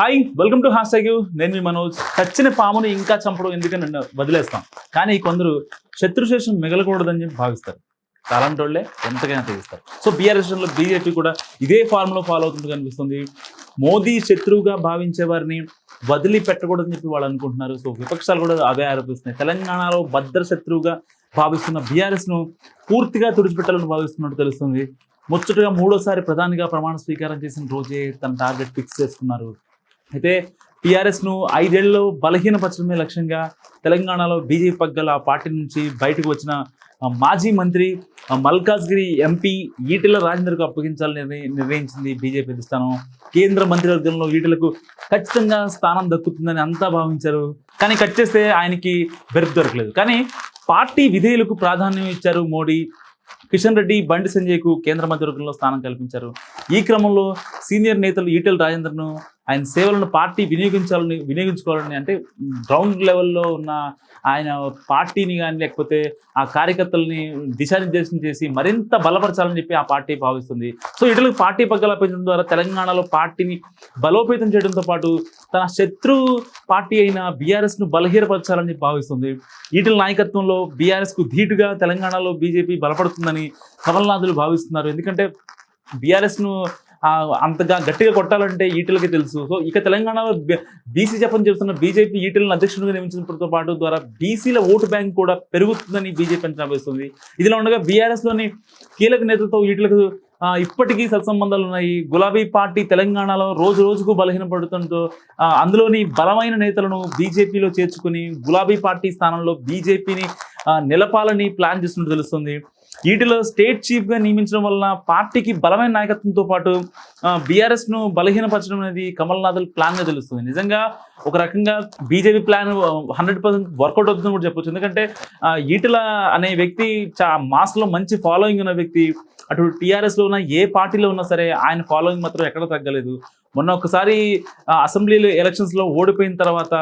Hi welcome to hash you నేను మీ మనోజ్. చచ్చిన పామును ఇంకా చంపడం ఎందుకని వదిలేస్తాం. కానీ కొందరు శత్రుశేషం మిగలకూడదని చెప్పి భావిస్తారు. అలాంటి వాళ్ళే ఎంతకైనా తెగిస్తారు. సో బీఆర్ఎస్లో బీజేపీ కూడా ఇదే ఫార్ములా ఫాలో అవుతుంది కనిపిస్తుంది. మోదీ శత్రువుగా భావించే వారిని వదిలి పెట్టకూడదని చెప్పి వాళ్ళు అనుకుంటున్నారు. సో విపక్షాలు కూడా అవే ఆరోపిస్తున్నాయి. తెలంగాణలో భద్ర శత్రువుగా భావిస్తున్న బీఆర్ఎస్ను పూర్తిగా తుడిచిపెట్టాలని భావిస్తున్నట్టు తెలుస్తుంది. ముచ్చటగా మూడోసారి ప్రధానిగా ప్రమాణ స్వీకారం చేసిన రోజే తన టార్గెట్ ఫిక్స్ చేసుకున్నారు. అయితే టీఆర్ఎస్ను ఐదేళ్ళలో బలహీనపరచడమే లక్ష్యంగా తెలంగాణలో బీజేపీ పగ్గల ఆ పార్టీ నుంచి బయటకు వచ్చిన మాజీ మంత్రి మల్కాజ్గిరి ఎంపీ ఈటెల రాజేందర్కు అప్పగించాలని నిర్ణయించింది బీజేపీ అధిష్టానం. కేంద్ర మంత్రివర్గంలో ఈటెలకు ఖచ్చితంగా స్థానం దక్కుతుందని అంతా భావించారు. కానీ కట్ చేస్తే ఆయనకి బెర్త్ దొరకలేదు. కానీ పార్టీ విధేయులకు ప్రాధాన్యం ఇచ్చారు మోడీ. కిషన్ రెడ్డి బండి సంజయ్కు కేంద్ర మంత్రివర్గంలో స్థానం కల్పించారు. ఈ క్రమంలో సీనియర్ నేతలు ఈటెల రాజేందర్ను ఆయన సేవలను పార్టీ వినియోగించాలని వినియోగించుకోవాలని అంటే గ్రౌండ్ లెవెల్లో ఉన్న ఆయన పార్టీని కానీ లేకపోతే ఆ కార్యకర్తలని దిశానిర్దేశం చేసి మరింత బలపరచాలని చెప్పి ఆ పార్టీ భావిస్తుంది. సో ఇటలకు పార్టీ పగ్గల పెంచడం ద్వారా తెలంగాణలో పార్టీని బలోపేతం చేయడంతో పాటు తన శత్రు పార్టీ అయిన బీఆర్ఎస్ను బలహీనపరచాలని భావిస్తుంది. ఈటల నాయకత్వంలో బీఆర్ఎస్కు ధీటుగా తెలంగాణలో బీజేపీ బలపడుతుందని కమల్నాథులు భావిస్తున్నారు. ఎందుకంటే బీఆర్ఎస్ను అంతగా గట్టిగా కొట్టాలంటే ఈటలకి తెలుసు. సో ఇక తెలంగాణలో బీసీ జపం చేస్తున్న బీజేపీ ఈటలను అధ్యక్షుడిగా నియమించడంతో పాటు ద్వారా బీసీల ఓటు బ్యాంక్ కూడా పెరుగుతుందని బీజేపీ అంచనా వేస్తుంది. ఇదిలా ఉండగా బీఆర్ఎస్లోని కీలక నేతలతో ఈటలకు ఇప్పటికీ సత్సంబంధాలు ఉన్నాయి. గులాబీ పార్టీ తెలంగాణలో రోజు రోజుకు బలహీనపడుతుంటూ అందులోని బలమైన నేతలను బీజేపీలో చేర్చుకుని గులాబీ పార్టీ స్థానంలో బీజేపీని నిలపాలని ప్లాన్ చేస్తున్నట్టు తెలుస్తుంది. వీటిలో స్టేట్ చీఫ్గా నియమించడం వల్ల పార్టీకి బలమైన నాయకత్వంతో పాటు బీఆర్ఎస్ను బలహీనపరచడం అనేది కమల్నాథుల ప్లాన్గా తెలుస్తుంది. నిజంగా ఒక రకంగా BJP plan hundred percent workout అవుతుందని కూడా చెప్పొచ్చు. ఎందుకంటే ఈటల అనే వ్యక్తి చా మాస్లో మంచి ఫాలోయింగ్ ఉన్న వ్యక్తి అటు టీఆర్ఎస్లో ఉన్న ఏ పార్టీలో ఉన్నా సరే ఆయన ఫాలోయింగ్ మాత్రం ఎక్కడ తగ్గలేదు. మొన్న ఒకసారి అసెంబ్లీలో ఎలక్షన్స్లో ఓడిపోయిన తర్వాత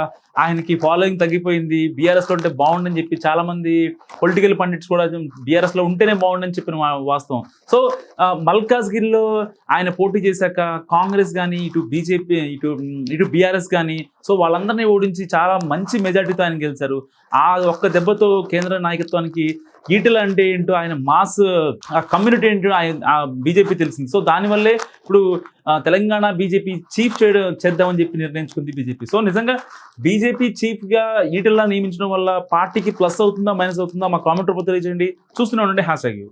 ఆయనకి ఫాలోయింగ్ తగ్గిపోయింది బీఆర్ఎస్లో ఉంటే బాగుండని చెప్పి చాలామంది పొలిటికల్ పండిట్స్ కూడా బీఆర్ఎస్లో ఉంటేనే బాగుండని చెప్పిన వాస్తవం. సో మల్కాజ్గిరిలో ఆయన పోటీ చేశాక కాంగ్రెస్ కానీ ఇటు బీజేపీ ఇటు ఇటు బీఆర్ఎస్ కానీ సో వాళ్ళందరినీ ఓడించి చాలా మంచి మెజార్టీతో ఆయన గెలిచారు. ఆ ఒక్క దెబ్బతో కేంద్ర నాయకత్వానికి ఈటల అంటే ఏంటో ఆయన మాస్ కమ్యూనిటీ ఏంటో ఆయన బీజేపీ తెలిసింది. సో దానివల్లే ఇప్పుడు తెలంగాణ బీజేపీ చీఫ్ చేయడం చేద్దామని చెప్పి నిర్ణయించుకుంది బీజేపీ. సో నిజంగా బీజేపీ చీఫ్గా ఈటల్లా నియమించడం వల్ల పార్టీకి ప్లస్ అవుతుందా మైనస్ అవుతుందా మా కామెంట్ రూపంలో తెలియజేయండి. చూస్తూనే ఉండండి హ్యాష్ ట్యాగ్